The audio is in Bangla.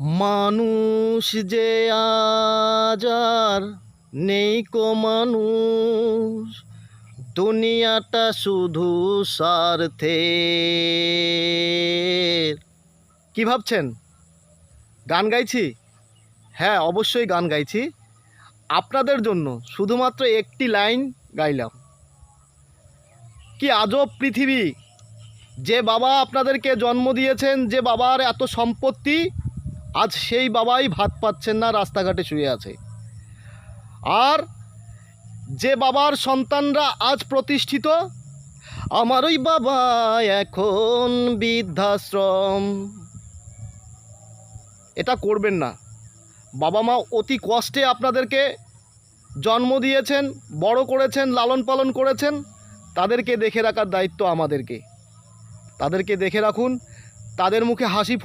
মানুষ যে আজার নেই কো মানুষ, দুনিয়াটা শুধু স্বার্থের। কি ভাবছেন? গান গাইছি? হ্যাঁ অবশ্যই গান গাইছি। আপনাদের জন্য শুধুমাত্র একটি লাইন গাইলাম। কি আজব পৃথিবী! যে বাবা আপনাদেরকে জন্ম দিয়েছেন, যে বাবার এত সম্পত্তি আজ সেই বাবাই ভাত পাচ্ছেন না, রাস্তাঘাটে শুয়ে আছে। আর যে বাবার সন্তানরা আজ প্রতিষ্ঠিত, আমারই বাবা এখন বৃদ্ধাশ্রম। এটা করবেন না। বাবা মা অতি কষ্টে আপনাদেরকে জন্ম দিয়েছেন, বড় করেছেন, লালন পালন করেছেন। তাদেরকে দেখে রাখার দায়িত্ব আমাদেরকে। তাদেরকে দেখে রাখুন, তাদের মুখে হাসি